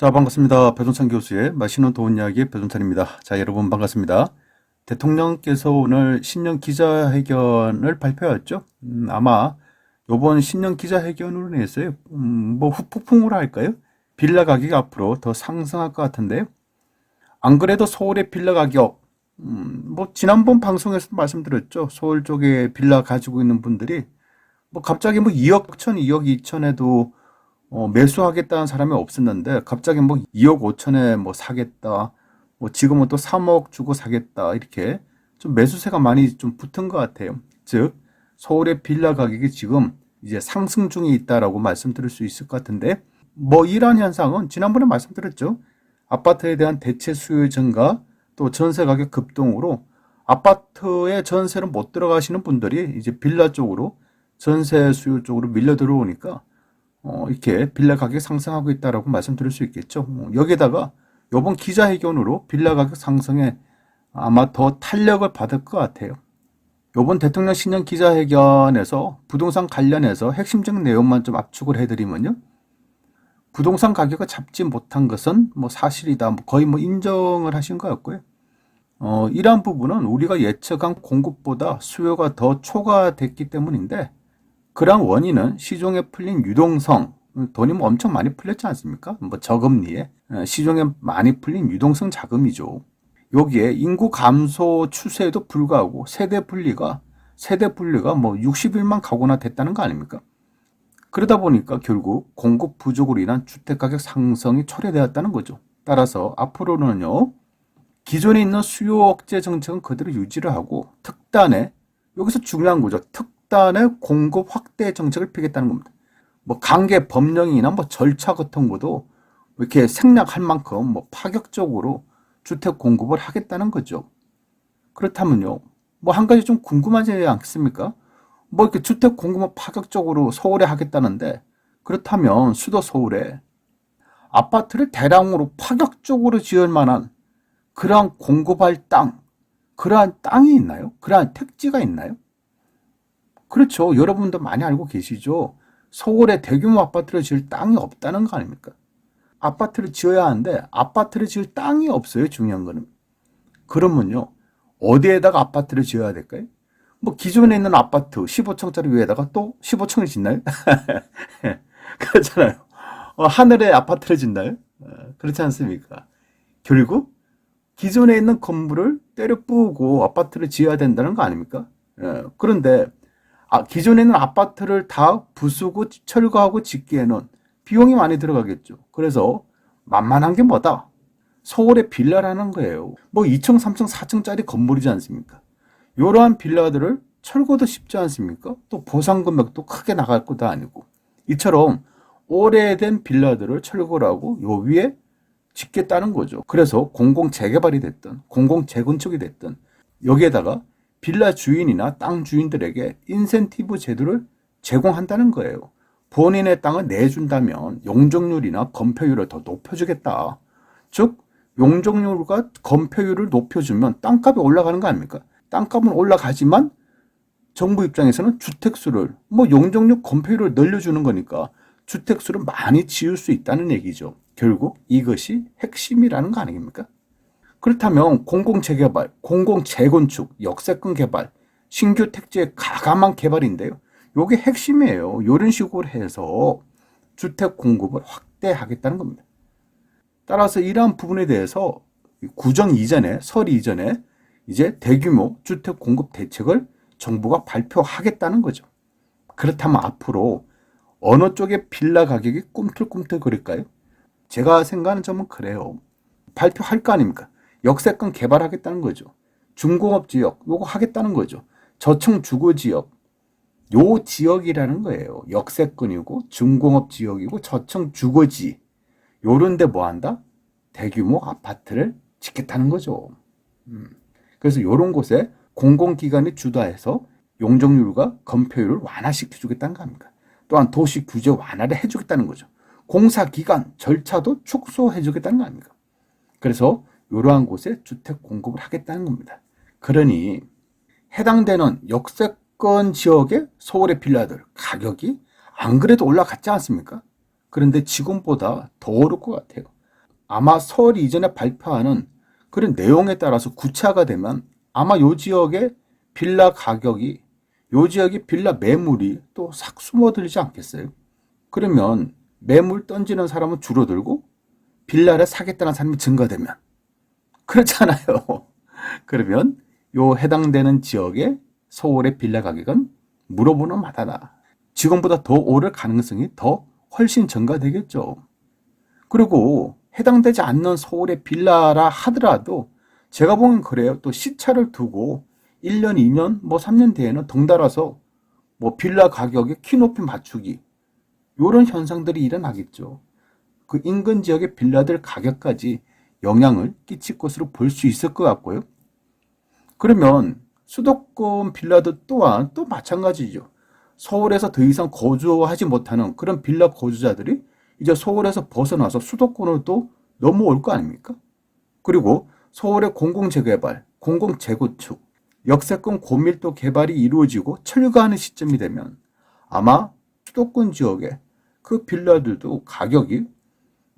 자, 반갑습니다. 배종찬 교수의 맛있는 돈 이야기 배종찬입니다. 자, 여러분 반갑습니다. 대통령께서 오늘 신년 기자회견을 발표했죠. 음, 아마 요번 신년 기자회견으로 인해서요, 음, 뭐 후폭풍으로 할까요? 빌라 가격이 앞으로 더 상승할 것 같은데요. 안 그래도 서울의 빌라 가격, 음, 뭐 지난번 방송에서도 말씀드렸죠. 서울 쪽에 빌라 가지고 있는 분들이 뭐 갑자기 뭐 2억 천, 2억 2천에도 어, 매수하겠다는 사람이 없었는데 갑자기 뭐 2억 5천에 뭐 사겠다. 뭐 지금은 또 3억 주고 사겠다. 이렇게 좀 매수세가 많이 좀 붙은 것 같아요. 즉 서울의 빌라 가격이 지금 이제 상승 중에 있다라고 말씀드릴 수 있을 것 같은데 뭐 이러한 현상은 지난번에 말씀드렸죠. 아파트에 대한 대체 수요 증가 또 전세 가격 급등으로 아파트에 전세를 못 들어가시는 분들이 이제 빌라 쪽으로 전세 수요 쪽으로 밀려 들어오니까 어, 이렇게 빌라 가격이 상승하고 있다라고 말씀드릴 수 있겠죠. 어, 여기에다가 이번 기자회견으로 빌라 가격 상승에 아마 더 탄력을 받을 것 같아요. 이번 대통령 신년 기자회견에서 부동산 관련해서 핵심적 내용만 좀 압축을 해드리면요. 부동산 가격을 잡지 못한 것은 뭐 사실이다. 뭐 거의 뭐 인정을 하신 것 같고요. 어, 이러한 부분은 우리가 예측한 공급보다 수요가 더 초과됐기 때문인데 그러한 원인은 시중에 풀린 유동성, 돈이 뭐 엄청 많이 풀렸지 않습니까? 뭐 저금리에 어, 시중에 많이 풀린 유동성 자금이죠. 여기에 인구 감소 추세에도 불구하고 세대 분리가 세대 분리가 뭐 60일만 가거나 됐다는 거 아닙니까? 그러다 보니까 결국 공급 부족으로 인한 주택 가격 상승이 초래되었다는 거죠. 따라서 앞으로는요. 기존에 있는 수요 억제 정책은 그대로 유지를 하고 특단의 여기서 중요한 거죠. 특 단의 공급 확대 정책을 피겠다는 겁니다. 뭐 관계 법령이나 뭐 절차 같은 것도 이렇게 생략할 만큼 뭐 파격적으로 주택 공급을 하겠다는 거죠. 그렇다면요. 뭐 한 가지 좀 궁금하지 않겠습니까? 뭐 이렇게 주택 공급을 파격적으로 서울에 하겠다는데 그렇다면 수도 서울에 아파트를 대량으로 파격적으로 지을 만한 그러한 공급할 땅, 그러한 땅이 있나요? 그러한 택지가 있나요? 그렇죠. 여러분도 많이 알고 계시죠. 서울에 대규모 아파트를 지을 땅이 없다는 거 아닙니까? 아파트를 지어야 하는데 아파트를 지을 땅이 없어요. 중요한 거는. 그러면요. 어디에다가 아파트를 지어야 될까요? 뭐 기존에 있는 아파트 15층짜리 위에다가 또 15층을 짓나요? 그렇잖아요. 어, 하늘에 아파트를 짓나요? 어, 그렇지 않습니까? 결국 기존에 있는 건물을 때려 부우고 아파트를 지어야 된다는 거 아닙니까? 예, 그런데 아, 기존에 있는 아파트를 다 부수고 철거하고 짓기에는 비용이 많이 들어가겠죠. 그래서 만만한 게 뭐다? 서울의 빌라라는 거예요. 뭐 2층, 3층, 4층짜리 건물이지 않습니까? 이러한 빌라들을 철거도 쉽지 않습니까? 또 보상 금액도 크게 나갈 것도 아니고 이처럼 오래된 빌라들을 철거를 하고 요 위에 짓겠다는 거죠. 그래서 공공 재개발이 됐든 공공 재건축이 됐든 여기에다가 빌라 주인이나 땅 주인들에게 인센티브 제도를 제공한다는 거예요. 본인의 땅을 내준다면 용적률이나 건폐율을 더 높여주겠다. 즉 용적률과 건폐율을 높여주면 땅값이 올라가는 거 아닙니까? 땅값은 올라가지만 정부 입장에서는 주택수를 뭐 용적률 건폐율을 늘려주는 거니까 주택수를 많이 지을 수 있다는 얘기죠. 결국 이것이 핵심이라는 거 아닙니까? 그렇다면 공공재개발, 공공재건축, 역세권 개발, 신규 택지의 가감한 개발인데요. 요게 핵심이에요. 이런 식으로 해서 주택 공급을 확대하겠다는 겁니다. 따라서 이러한 부분에 대해서 구정 이전에, 설 이전에 이제 대규모 주택 공급 대책을 정부가 발표하겠다는 거죠. 그렇다면 앞으로 어느 쪽의 빌라 가격이 꿈틀꿈틀 거릴까요? 제가 생각하는 점은 그래요. 발표할 거 아닙니까? 역세권 개발하겠다는 거죠. 중공업 지역 요거 하겠다는 거죠. 저층 주거 지역 요 지역이라는 거예요. 역세권이고 중공업 지역이고 저층 주거지 요런데 뭐 한다? 대규모 아파트를 짓겠다는 거죠. 음. 그래서 요런 곳에 공공기관이 주도해서 용적률과 건폐율을 완화시켜 주겠다는 거 아닙니까? 또한 도시 규제 완화를 해주겠다는 거죠. 공사 기간 절차도 축소해 주겠다는 거 아닙니까? 그래서 이러한 곳에 주택 공급을 하겠다는 겁니다. 그러니 해당되는 역세권 지역의 서울의 빌라들 가격이 안 그래도 올라갔지 않습니까? 그런데 지금보다 더 오를 것 같아요. 아마 서울 이전에 발표하는 그런 내용에 따라서 구체화가 되면 아마 요 지역의 빌라 가격이 요 지역의 빌라 매물이 또 싹 숨어들지 않겠어요? 그러면 매물 던지는 사람은 줄어들고 빌라를 사겠다는 사람이 증가되면 그렇잖아요. 그러면 요 해당되는 지역의 서울의 빌라 가격은 물어보는 마다다. 지금보다 더 오를 가능성이 더 훨씬 증가되겠죠. 그리고 해당되지 않는 서울의 빌라라 하더라도 제가 보면 그래요. 또 시차를 두고 1년, 2년, 뭐 3년 뒤에는 덩달아서 뭐 빌라 가격에 키 높이 맞추기 이런 현상들이 일어나겠죠. 그 인근 지역의 빌라들 가격까지 영향을 끼칠 것으로 볼 수 있을 것 같고요. 그러면 수도권 빌라들 또한 또 마찬가지죠. 서울에서 더 이상 거주하지 못하는 그런 빌라 거주자들이 이제 서울에서 벗어나서 수도권으로 또 넘어올 거 아닙니까? 그리고 서울의 공공재개발, 공공재구축, 역세권 고밀도 개발이 이루어지고 철거하는 시점이 되면 아마 수도권 지역에 그 빌라들도 가격이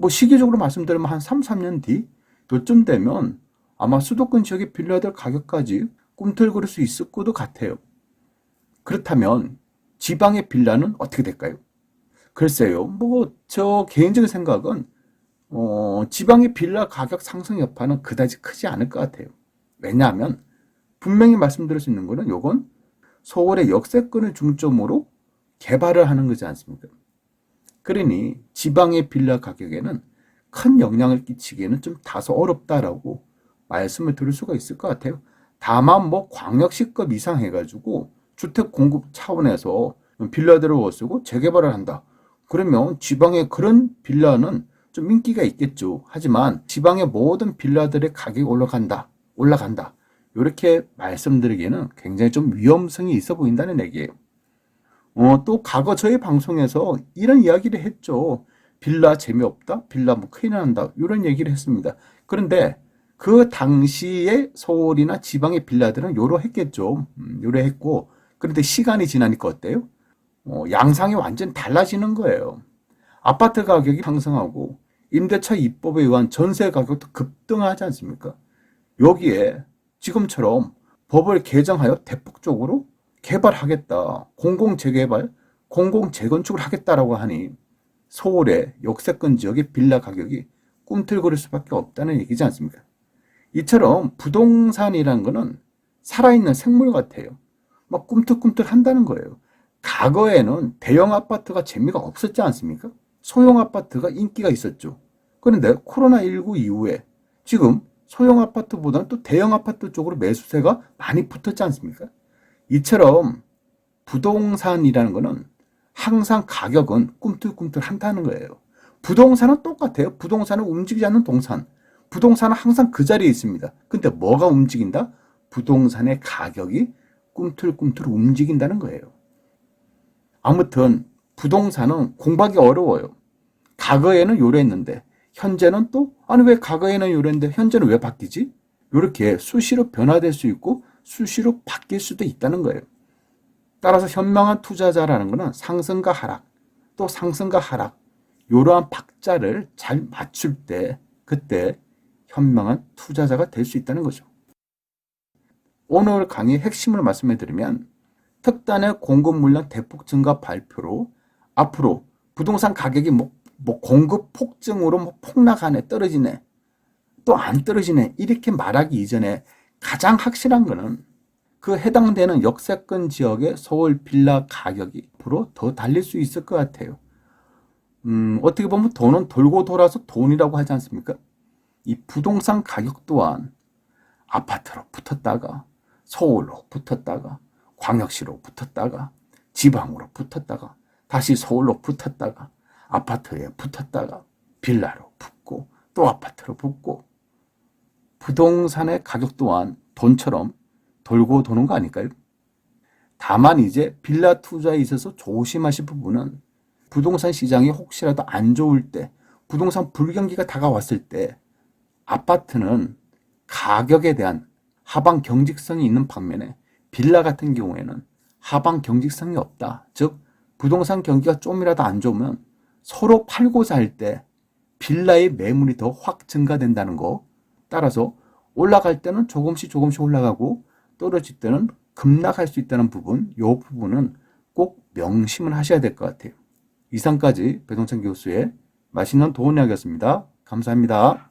뭐 시기적으로 말씀드리면 한 3, 3년 뒤 요쯤 되면 아마 수도권 지역의 빌라들 가격까지 꿈틀거릴 수 있을 것도 같아요. 그렇다면 지방의 빌라는 어떻게 될까요? 글쎄요. 뭐 저 개인적인 생각은 어, 지방의 빌라 가격 상승 여파는 그다지 크지 않을 것 같아요. 왜냐하면 분명히 말씀드릴 수 있는 거는 요건 서울의 역세권을 중점으로 개발을 하는 거지 않습니까? 그러니 지방의 빌라 가격에는 큰 영향을 끼치기에는 좀 다소 어렵다라고 말씀을 드릴 수가 있을 것 같아요. 다만 뭐 광역시급 이상 해가지고 주택 공급 차원에서 빌라들을 워쓰고 재개발을 한다. 그러면 지방의 그런 빌라는 좀 인기가 있겠죠. 하지만 지방의 모든 빌라들의 가격이 올라간다. 올라간다. 이렇게 말씀드리기에는 굉장히 좀 위험성이 있어 보인다는 얘기예요. 어, 또 과거 저희 방송에서 이런 이야기를 했죠. 빌라 재미없다? 빌라 뭐 큰일 난다? 이런 얘기를 했습니다. 그런데 그 당시에 서울이나 지방의 빌라들은 요러했겠죠. 음, 요러했고 그런데 시간이 지나니까 어때요? 어, 양상이 완전 달라지는 거예요. 아파트 가격이 상승하고 임대차 입법에 의한 전세 가격도 급등하지 않습니까? 여기에 지금처럼 법을 개정하여 대폭적으로 개발하겠다. 공공재개발, 공공재건축을 하겠다라고 하니 서울의 역세권 지역의 빌라 가격이 꿈틀거릴 수밖에 없다는 얘기지 않습니까? 이처럼 부동산이라는 거는 살아있는 생물 같아요. 막 꿈틀꿈틀 한다는 거예요. 과거에는 대형 아파트가 재미가 없었지 않습니까? 소형 아파트가 인기가 있었죠. 그런데 코로나19 이후에 지금 소형 아파트보다는 또 대형 아파트 쪽으로 매수세가 많이 붙었지 않습니까? 이처럼 부동산이라는 거는 항상 가격은 꿈틀꿈틀 한다는 거예요. 부동산은 똑같아요. 부동산은 움직이지 않는 동산. 부동산은 항상 그 자리에 있습니다. 근데 뭐가 움직인다? 부동산의 가격이 꿈틀꿈틀 움직인다는 거예요. 아무튼 부동산은 공부하기 어려워요. 과거에는 요랬는데 현재는 또 아니 왜 과거에는 요랬는데 현재는 왜 바뀌지? 이렇게 수시로 변화될 수 있고 수시로 바뀔 수도 있다는 거예요. 따라서 현명한 투자자라는 것은 상승과 하락, 또 상승과 하락, 이러한 박자를 잘 맞출 때 그때 현명한 투자자가 될 수 있다는 거죠. 오늘 강의 핵심을 말씀해 드리면 특단의 공급 물량 대폭 증가 발표로 앞으로 부동산 가격이 뭐, 뭐 공급 폭증으로 뭐 폭락하네 떨어지네 또 안 떨어지네 이렇게 말하기 이전에 가장 확실한 거는 그 해당되는 역세권 지역의 서울 빌라 가격이 앞으로 더 달릴 수 있을 것 같아요. 음, 어떻게 보면 돈은 돌고 돌아서 돈이라고 하지 않습니까? 이 부동산 가격 또한 아파트로 붙었다가 서울로 붙었다가 광역시로 붙었다가 지방으로 붙었다가 다시 서울로 붙었다가 아파트에 붙었다가 빌라로 붙고 또 아파트로 붙고 부동산의 가격 또한 돈처럼 돌고 도는 거 아닐까요? 다만 이제 빌라 투자에 있어서 조심하실 부분은 부동산 시장이 혹시라도 안 좋을 때 부동산 불경기가 다가왔을 때 아파트는 가격에 대한 하방 경직성이 있는 반면에 빌라 같은 경우에는 하방 경직성이 없다. 즉 부동산 경기가 좀이라도 안 좋으면 서로 팔고자 할 때 빌라의 매물이 더 확 증가된다는 거. 따라서 올라갈 때는 조금씩 조금씩 올라가고 떨어질 때는 급락할 수 있다는 부분, 이 부분은 꼭 명심을 하셔야 될 것 같아요. 이상까지 배동찬 교수의 맛있는 도움 이야기였습니다. 감사합니다.